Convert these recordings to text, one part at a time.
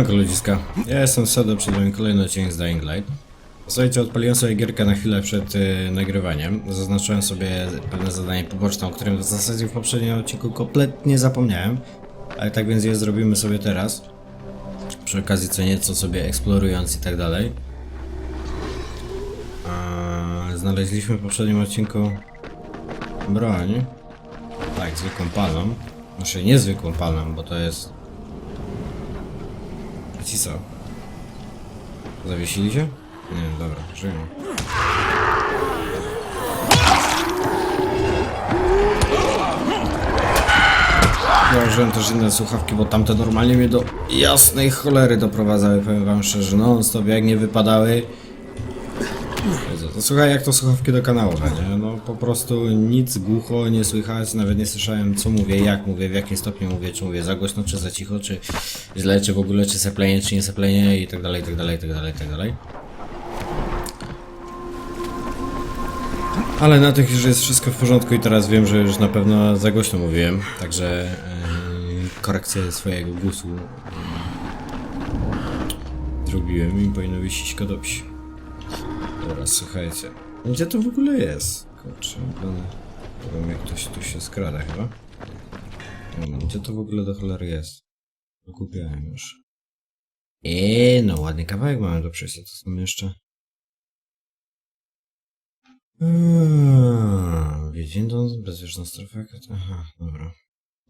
Siemanko ludziska, ja jestem Sado, przed wami kolejny odcinek z Dying Light. Słuchajcie, odpaliłem sobie gierkę na chwilę przed y, nagrywaniem. Zaznaczyłem sobie pewne zadanie poboczne, o którym w zasadzie w poprzednim odcinku kompletnie zapomniałem. Ale tak więc je zrobimy sobie teraz. Przy okazji co nieco sobie eksplorując i tak dalej. Znaleźliśmy w poprzednim odcinku broń. Tak, zwykłą palną. Znaczy niezwykłą palną, bo to jest ci co? Zawiesili się? Nie, dobra, żyją. Ja użyłem też inne słuchawki, bo tamte normalnie mnie do jasnej cholery doprowadzały, powiem wam szczerze, non stop jak nie wypadały. To słuchaj jak to słuchawki do kanałowe, nie? No po prostu nic głucho nie słychać, nawet nie słyszałem co mówię, jak mówię, w jakim stopniu mówię, czy mówię za głośno, czy za cicho, czy źle, czy w ogóle, czy seplenie, czy nie seplenie i tak dalej, i tak dalej, i tak dalej, i tak dalej. Ale na tych już jest wszystko w porządku i teraz wiem, że już na pewno za głośno mówiłem, także yy, korekcję swojego głosu yy, zrobiłem i powinno wszystko dobrze. Dobra, słuchajcie. Gdzie to w ogóle jest? Kurczę, wygląda... Nie wiem jak ktoś tu się skrada chyba. Gdzie to w ogóle do cholery jest? Kupiłem już. Eee, no ładny kawałek mamy do przejścia, to są jeszcze... Hmm, Wiedźmin, bezwieczna strefa, aha, dobra.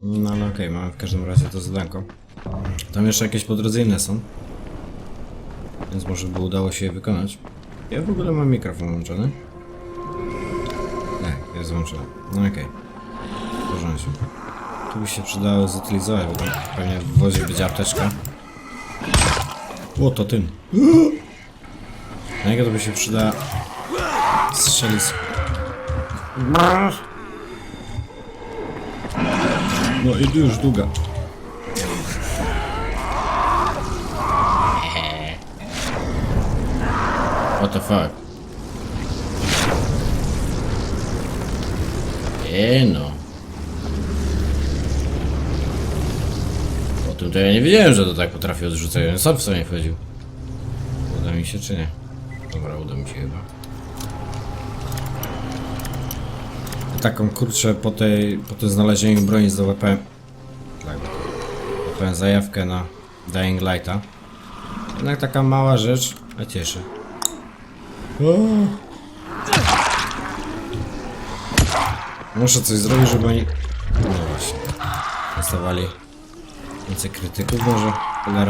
No ale okej, mamy w każdym razie to zadanko. Tam jeszcze jakieś po drodze inne są. Więc może by udało się je wykonać. Ja w ogóle mam mikrofon włączony. Tak, jest włączony. No okej. W porządku. Tu by się przydało zutylizować, bo tam pewnie w wozie będzie apteczka. O, to tym. Na to by się przyda strzelić. No i już długa. What the fuck? Eee no. O tym to ja nie wiedziałem, że to tak potrafi odrzucać. Ja sam w sobie wchodził. Uda mi się czy nie? Dobra, uda mi się chyba. Taką kurczę po tej, po tym znalezieniu broni załapałem. Tak. Złapałem zajawkę na Dying Lighta. Jednak taka mała rzecz, a cieszy. Muszę coś zrobić, żeby oni... No właśnie. Dostawali więcej krytyków może?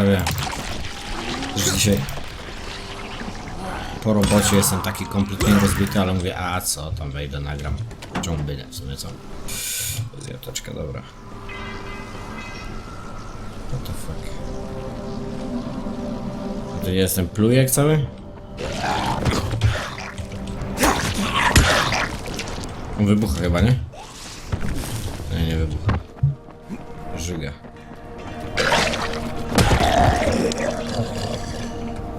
Wie. Już dzisiaj po robocie jestem taki kompletnie rozbity, ale mówię, a co, tam wejdę, nagram. Czemu nie, w sumie co? Zjateczka, dobra. What the fuck? Nie jestem plujek cały? On wybucha chyba, nie? Nie, nie wybucha. Żyga.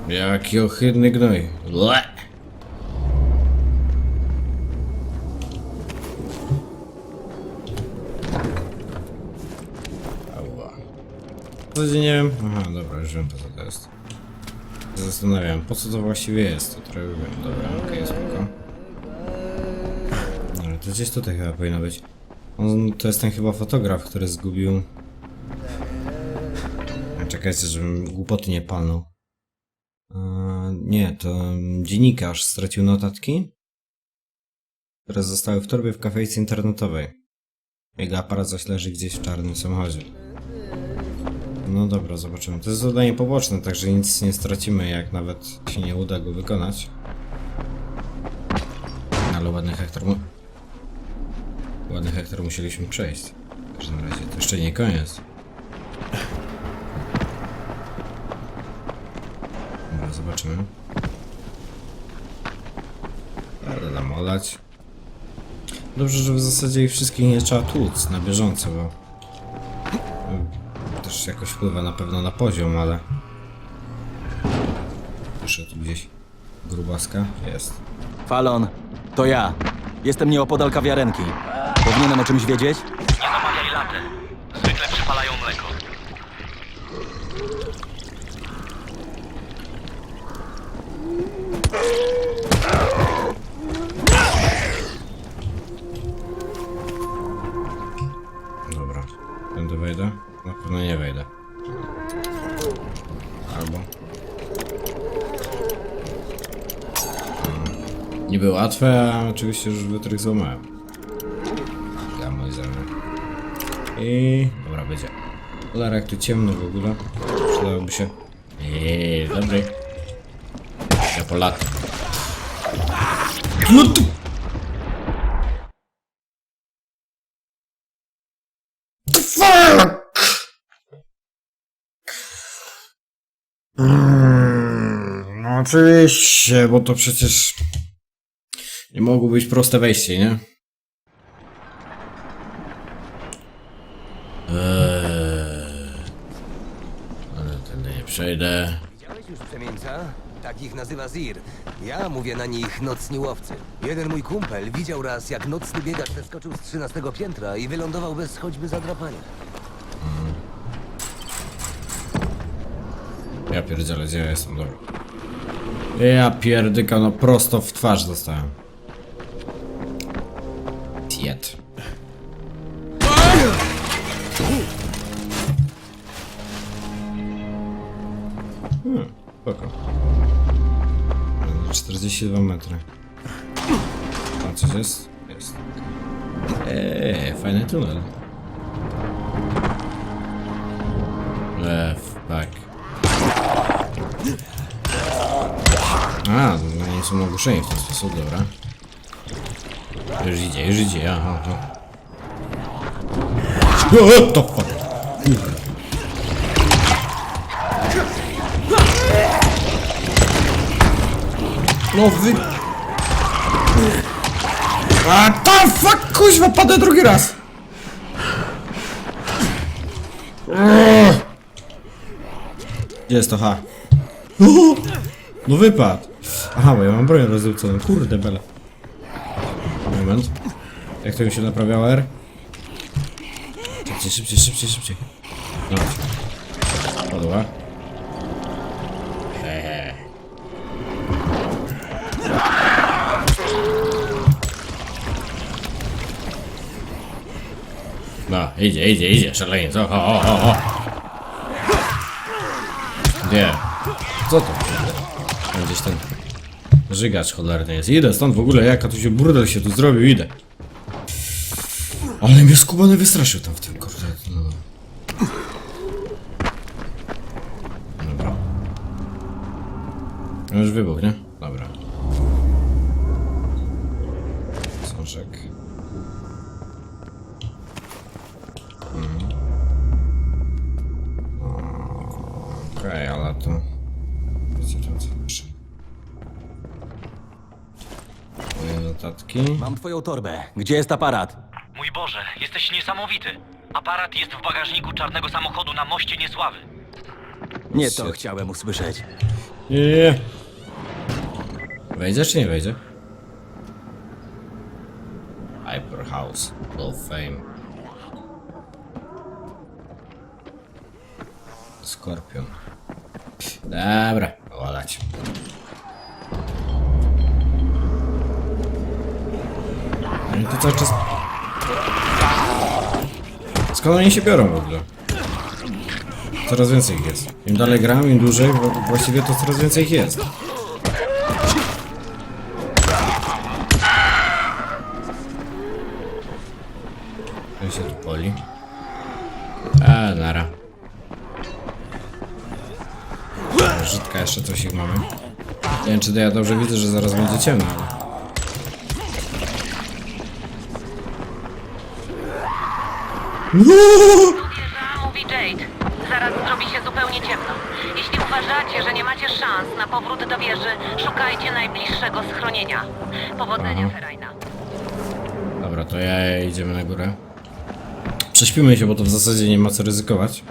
Jaki ohydny gnój. Ble. Ała. W zasadzie nie wiem. Aha, dobra, już wiem po co to jest. Zastanawiam, po co to właściwie jest. To trochę wiem. Dobra, okej, spoko. To gdzieś tutaj chyba powinno być. On to jest ten chyba fotograf, który zgubił. A, Czekajcie, żebym głupoty nie palnął. A, nie, to dziennikarz stracił notatki, które zostały w torbie w kafejce internetowej. Jego aparat zaś leży gdzieś w czarnym samochodzie. No dobra, zobaczymy. To jest zadanie poboczne, także nic nie stracimy, jak nawet się nie uda go wykonać. Ale ładny hektar. Ładny hektar musieliśmy przejść. W każdym razie to jeszcze nie koniec. Dobra, zobaczymy. Ale nam olać. Dobrze, że w zasadzie ich wszystkich nie trzeba tłuc na bieżąco, bo... też jakoś wpływa na pewno na poziom, ale... Jeszcze tu gdzieś grubaska jest. Falon, to ja. Jestem nieopodal kawiarenki. Powinienem o czymś wiedzieć? Nie namawiaj laty. Zwykle przypalają mleko. Dobra. Tędy wejdę? Na pewno nie wejdę. Albo... Hmm. Niby łatwe, a oczywiście już wytrych złamałem. I... Dobra, będzie. Cholera, jak tu ciemno w ogóle. Przydałoby się... Eee, dobry. Ja po lat. No tu... Mm, No oczywiście, bo to przecież nie mogło być proste wejście, nie? Eee, ale tędy nie przejdę. Widziałeś już przemieńca? Takich nazywa Zir. Ja mówię na nich nocni łowcy. Jeden mój kumpel widział raz, jak nocny biegacz zeskoczył z 13 piętra i wylądował bez choćby zadrapania. Ja pierdzielę, gdzie ja jestem, dobra. Ja pierdyka, no prosto w twarz dostałem. Tiet. Spoko. 42 metry. Tam coś jest? Jest. Eee, fajny tunel. Left, back. A, no nie są ogłuszeni w ten sposób, dobra. Już idzie, już idzie, aha, aha. What the fuck? No wy... A to fuck, kuźwa, padę drugi raz! Gdzie jest to H? No wypadł! Aha, bo ja mam broń rozrzuconą. Kurde bele. Moment. Jak tego się naprawiało R? Szybciej, szybciej, szybciej, szybciej. No. Padła. No, idzie, idzie, idzie, szaleniec. O, o, o, o. Gdzie? Co to? Tam gdzieś ten żygacz cholerny jest. Idę stąd w ogóle, jaka tu się burdel się tu zrobił, idę. Ale mnie skubany wystraszył tam w tym kurde. No. Dobra. No Już wybuch, nie? Dobra. Sączek. Okej, ale to... Wiecie tam co jeszcze? Moje notatki. Torbę. Gdzie jest aparat? Mój Boże, jesteś niesamowity. Aparat jest w bagażniku czarnego samochodu na moście Niesławy. Nie to chciałem usłyszeć. Nie, nie, nie. Wejdzie czy nie wejdzie? Hyperhouse. Hall of Fame. Skorpion. Dobra, olać. Oni tu cały czas... Skąd oni się biorą w ogóle? Coraz więcej ich jest. Im dalej gram, im dłużej, właściwie to coraz więcej ich jest. Ten się tu poli. A, nara. Brzydka jeszcze coś ich mamy. Nie wiem, czy to ja dobrze widzę, że zaraz będzie ciemno, ale... Wieża, mówi Jade. Zaraz zrobi się zupełnie ciemno. Jeśli uważacie, że nie macie szans na powrót do wieży, szukajcie najbliższego schronienia. Powodzenia, Ferajna. Dobra, to ja idziemy na górę. Prześpimy się, bo to w zasadzie nie ma co ryzykować.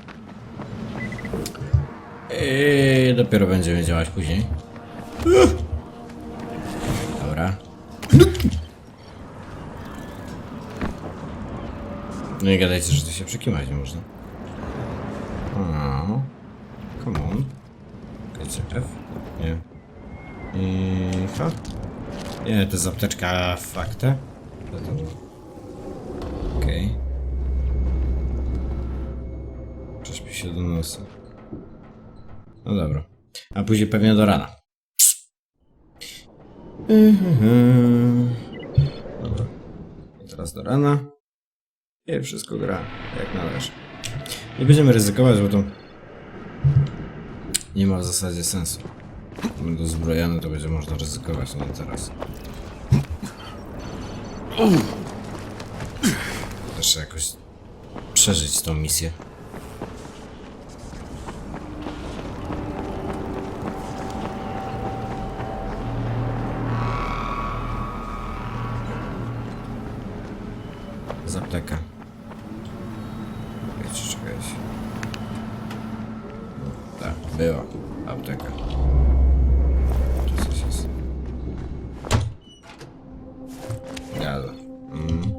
I dopiero będziemy działać później. Dobra. I gadajcie, że to się przekimać nie można. O, come on. Okej, F? Nie. I H? Nie, to jest apteczka fakta. Co to było? Okej. Prześpi się do nosa. No dobra. A później pewnie do rana. Mhm. Dobra. I teraz do rana. I wszystko gra jak należy. Nie będziemy ryzykować, bo to nie ma w zasadzie sensu. Będę zbrojony, to będzie można ryzykować, nie teraz. Jeszcze jakoś przeżyć tą misję. Z apteka. Czekajcie, czekajcie. Tak, była apteka. Tu coś jest. Gada. Mm.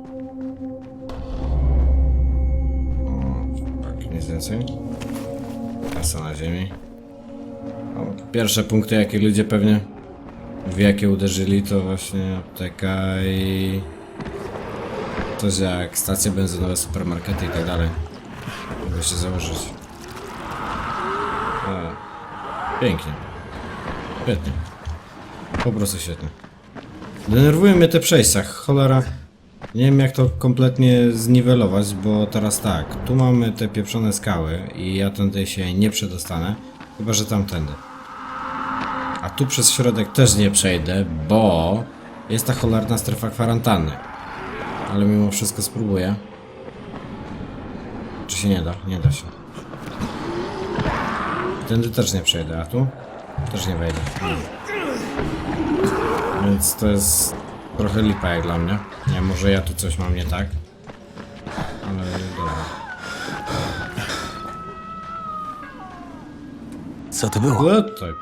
O, tak, więcej. Kasa na ziemi. Pierwsze punkty, jakie ludzie pewnie w jakie uderzyli, to właśnie apteka i to, jak stacje benzynowe, supermarkety i tak dalej. Mogę się założyć. A, pięknie. Świetnie. Po prostu świetnie. Denerwują mnie te przejścia, cholera. Nie wiem jak to kompletnie zniwelować, bo teraz tak, tu mamy te pieprzone skały i ja tędy się nie przedostanę, chyba że tamtędy. A tu przez środek też nie przejdę, bo jest ta cholerna strefa kwarantanny. Ale mimo wszystko spróbuję. Czy się nie da? Nie da się. Tędy też nie przejdę, a tu? Też nie wejdę. Więc to jest trochę lipa jak dla mnie. Nie, może ja tu coś mam nie tak. Ale dobra. Co to było? What the...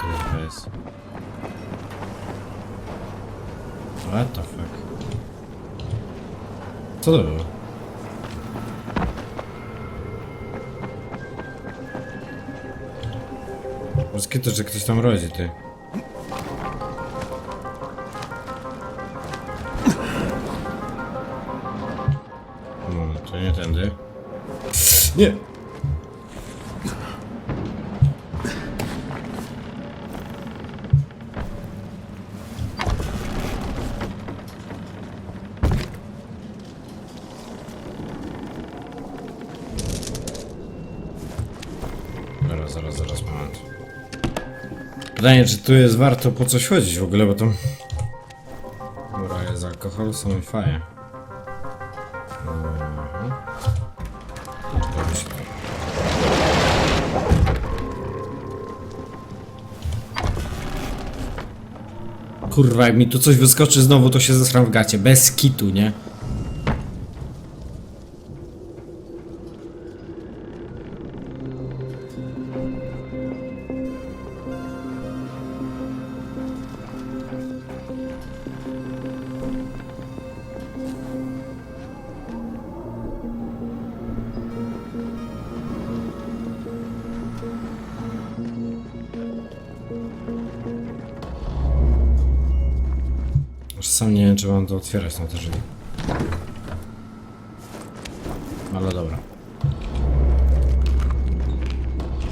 Kurwa jest. What the fuck? Co to było? Wszystkie to, że ktoś tam rodzi, ty. No, to nie tędy. Nie! Pytanie, czy tu jest warto po coś chodzić w ogóle, bo to... Dobra, jest alkohol, są i. Mhm. Kurwa, jak mi tu coś wyskoczy znowu, to się zesram w gacie. Bez kitu, nie? To otwierać na te drzwi. Ale dobra.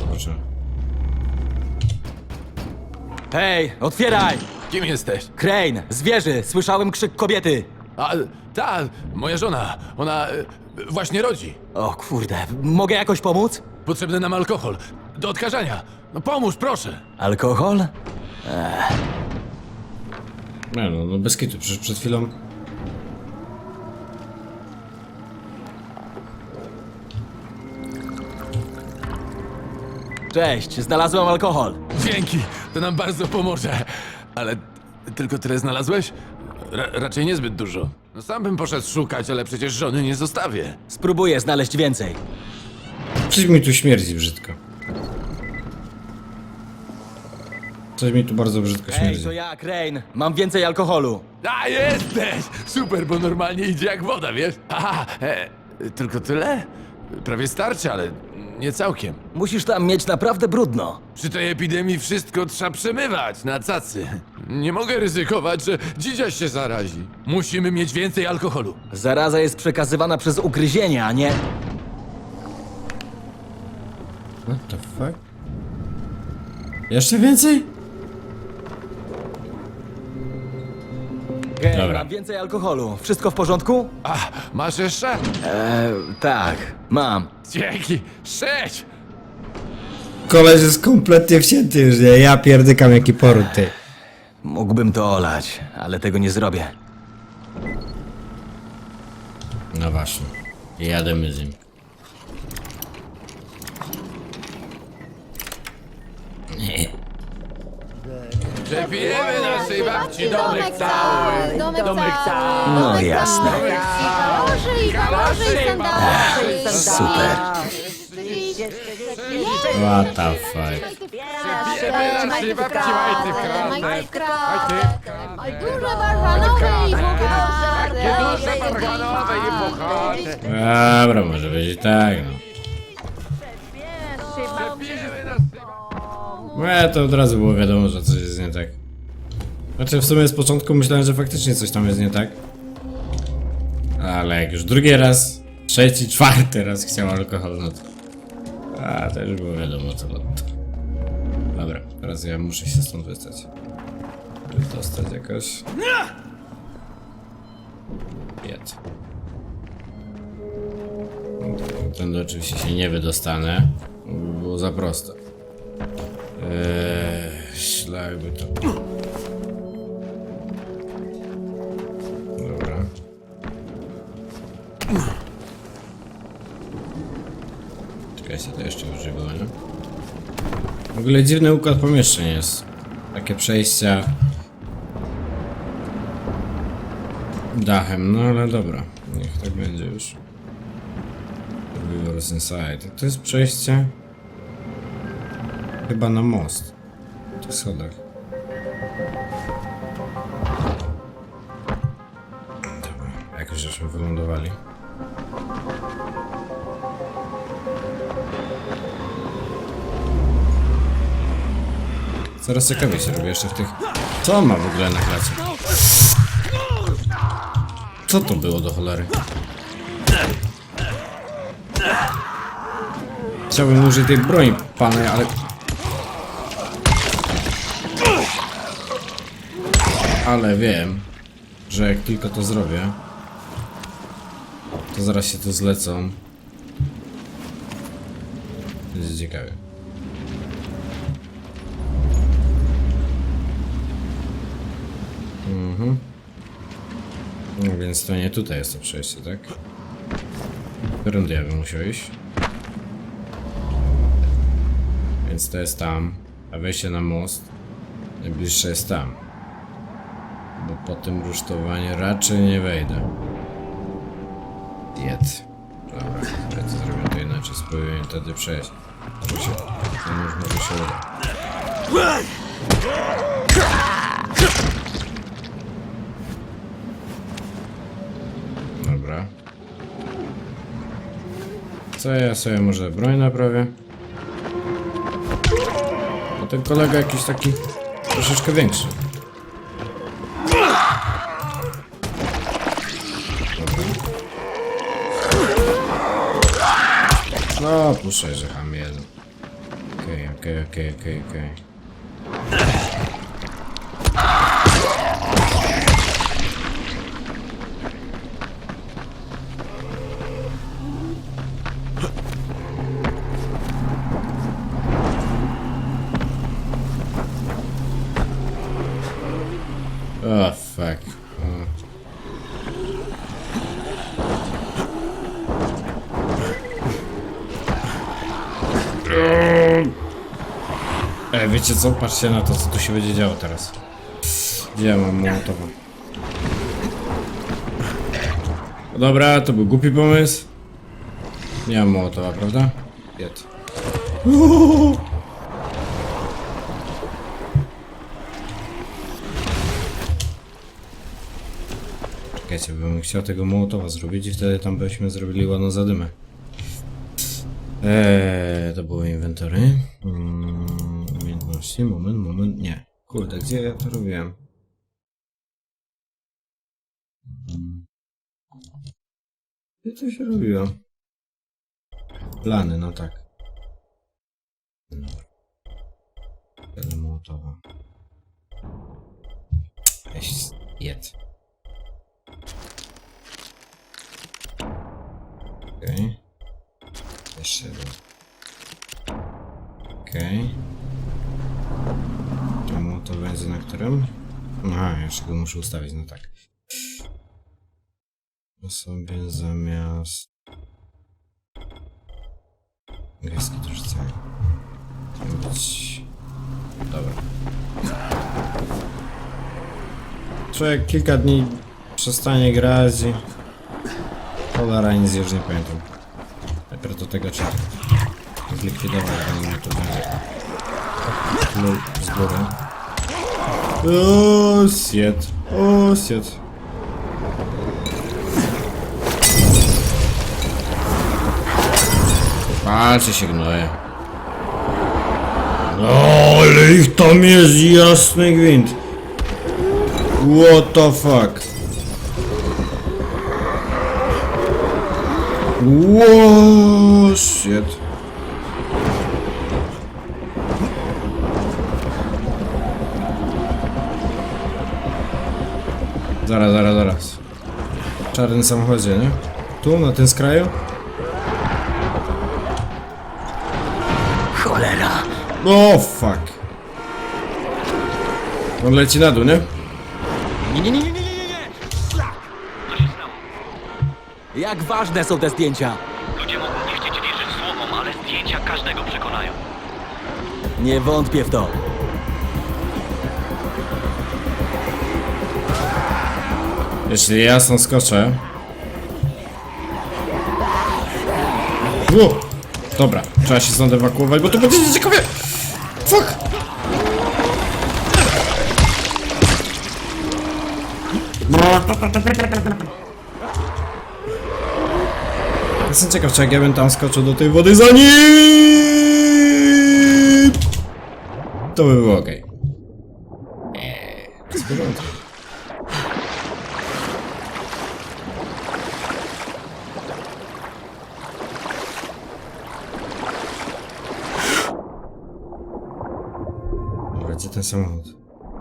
Zobaczymy. Hej, otwieraj! Kim jesteś? Crane, z wieży, słyszałem krzyk kobiety. A, ta, moja żona. Ona e, właśnie rodzi. O kurde, mogę jakoś pomóc? Potrzebny nam alkohol. Do odkażania. No pomóż, proszę. Alkohol? Nie no, no bez kitu, przecież przed chwilą... Cześć, znalazłem alkohol. Dzięki, to nam bardzo pomoże. Ale tylko tyle znalazłeś? Ra raczej niezbyt dużo. No sam bym poszedł szukać, ale przecież żony nie zostawię. Spróbuję znaleźć więcej. Coś mi tu śmierdzi brzydko. Coś mi tu bardzo brzydko Hej, śmierdzi. to ja, Crane. Mam więcej alkoholu. A, jesteś! Super, bo normalnie idzie jak woda, wiesz? Aha, e, tylko tyle? Prawie starczy, ale nie całkiem. Musisz tam mieć naprawdę brudno. Przy tej epidemii wszystko trzeba przemywać na cacy. Nie mogę ryzykować, że dzidziaś się zarazi. Musimy mieć więcej alkoholu. Zaraza jest przekazywana przez ugryzienia, a nie... What the fuck? Jeszcze więcej? Hej, Dobra. mam więcej alkoholu. Wszystko w porządku? A, masz jeszcze? Eee, tak, mam. Dzięki. Sześć! Koleś jest kompletnie wcięty już, nie? Ja pierdykam jaki poród, ty. Mógłbym to olać, ale tego nie zrobię. No właśnie. Jademy z nim. Przepijemy naszej babci domek cały. Domek, domek cały. No jasne. Kaloszy i kaloszy i. Super. What the fuck. Przepijemy naszej babci majty w Oj, duże baranowe i Takie duże puchare. baranowe i puchare. Dobra, może być i tak, no. No to od razu było wiadomo, że coś jest nie tak. Znaczy w sumie z początku myślałem, że faktycznie coś tam jest nie tak. Ale jak już drugi raz, trzeci, czwarty raz chciał alkohol, no to... A, to już było wiadomo co to. Dobra, teraz ja muszę się stąd wystać. Dostać jakoś. Jed. Ten oczywiście się nie wydostanę. by Było za proste. Eee, szlak by to. Dobra. Czekajcie, to jeszcze używa, nie? W ogóle dziwny układ pomieszczeń jest. Takie przejścia dachem, no ale dobra. Niech tak będzie już. Inside. To jest przejście chyba na most. Po schodach. Dobra, jak już żeśmy wylądowali. Coraz ciekawiej się robi jeszcze w tych... Co ma w ogóle na klacie? Co to było do cholery? Chciałbym użyć tej broni panej, ale... Ale wiem, że jak tylko to zrobię, to zaraz się tu zlecą. Będzie ciekawie. Mhm. No więc to nie tutaj jest to przejście, tak? Którędy ja bym musiał iść? Więc to jest tam, a wejście na most najbliższe jest tam. Po tym rusztowaniu raczej nie wejdę. Jed. Dobra, ja to to inaczej, spróbuję wtedy przejść. Może się, to już może się uda. Dobra. Co ja sobie może broń naprawię? Bo ten kolega jakiś taki troszeczkę większy. No, puszczaj, że ham jeden. Okej, okej, okej, okej, Wiecie co? Patrzcie na to, co tu się będzie działo teraz. Gdzie ja mam mołotowa? Dobra, to był głupi pomysł. Nie mam mołotowa, prawda? Jed. Czekajcie, bym chciał tego mołotowa zrobić i wtedy tam byśmy zrobili ładną zadymę. Eee, to było inwentory. Mm, Właśnie, moment, moment, nie. Kurde, gdzie ja to robiłem? Mhm. Gdzie to się robiło? Plany, no tak. Telemotowa. Jest. Jedz. Okej. Okay. Jeszcze jeden. Okej. Okay. To będzie na którym? Aha, jeszcze go muszę ustawić, no tak. Sobie zamiast... Gwiazdki to rzucę. To być... Dobra. Człowiek kilka dni przestanie grać i... Cholera, nic już nie pamiętam. Najpierw do tego trzeba zlikwidować, zanim to będzie. Lul z góry. O, shit. O, shit. Palcie się gnoje. No, ale ich tam jest jasny gwint. What the fuck? Whoa, shit. Zaraz, zaraz, zaraz. W czarnym samochodzie, nie? Tu, na tym skraju? Cholera! O, fuck. On leci na dół, nie? Nie, nie, nie, nie, nie, nie, nie! Szlak! Co się stało? Jak ważne są te zdjęcia? Ludzie mogą nie chcieć wierzyć słowom, ale zdjęcia każdego przekonają. Nie wątpię w to. Jeśli ja stąd skoczę... O! Dobra, trzeba się stąd ewakuować, bo to będzie ciekawie! Fuck! Jestem ciekaw, czy jak ja bym tam skoczył do tej wody za nim, to by było okej. Eee, jest w porządku. Dobra, gdzie ten samochód?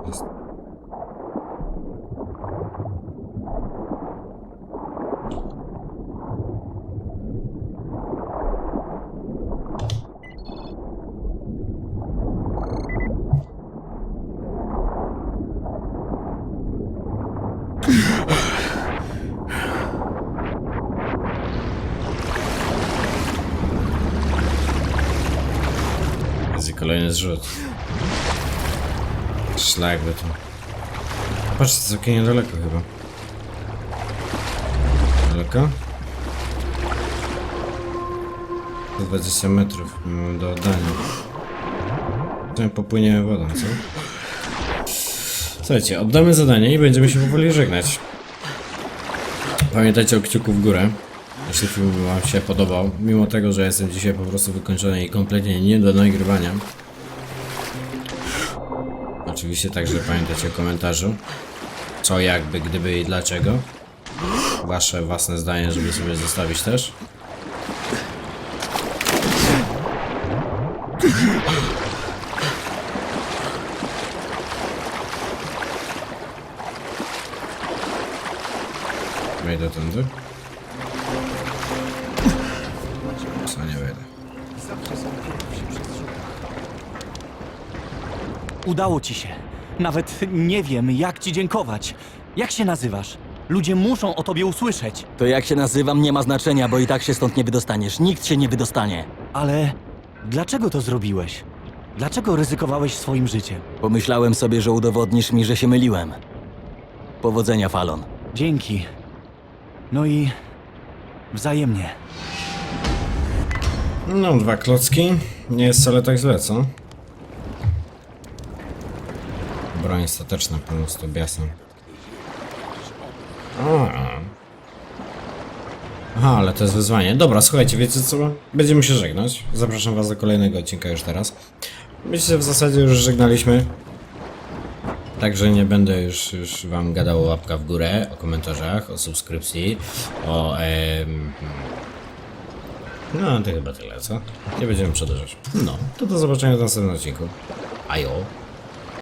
Jest. Jest i kolejny zrzut. Szlak by to. Patrz, to całkiem niedaleko chyba. Daleko? 120 metrów mamy do oddania. Potem popłyniemy wodą, co? Słuchajcie, oddamy zadanie i będziemy się powoli żegnać. Pamiętajcie o kciuku w górę. Jeśli film wam się podobał, mimo tego, że jestem dzisiaj po prostu wykończony i kompletnie nie do nagrywania. Oczywiście także pamiętajcie o komentarzu. Co, jakby, gdyby i dlaczego. Wasze własne zdanie, żeby sobie zostawić też. Wejdę tędy. Udało ci się. Nawet nie wiem, jak ci dziękować. Jak się nazywasz? Ludzie muszą o tobie usłyszeć. To jak się nazywam nie ma znaczenia, bo i tak się stąd nie wydostaniesz. Nikt się nie wydostanie. Ale dlaczego to zrobiłeś? Dlaczego ryzykowałeś swoim życiem? Pomyślałem sobie, że udowodnisz mi, że się myliłem. Powodzenia, Falon. Dzięki. No i wzajemnie. No, dwa klocki. Nie jest wcale tak źle, co? Broń stateczna po prostu biasem. Aha, ale to jest wyzwanie. Dobra, słuchajcie, wiecie co? Będziemy się żegnać. Zapraszam was do kolejnego odcinka już teraz. Myślę, że w zasadzie już żegnaliśmy. Także nie będę już, już wam gadał o łapka w górę, o komentarzach, o subskrypcji, o... Em, no, to chyba tyle, co? Nie będziemy przedłużać. No, to do zobaczenia w następnym odcinku. Ajo.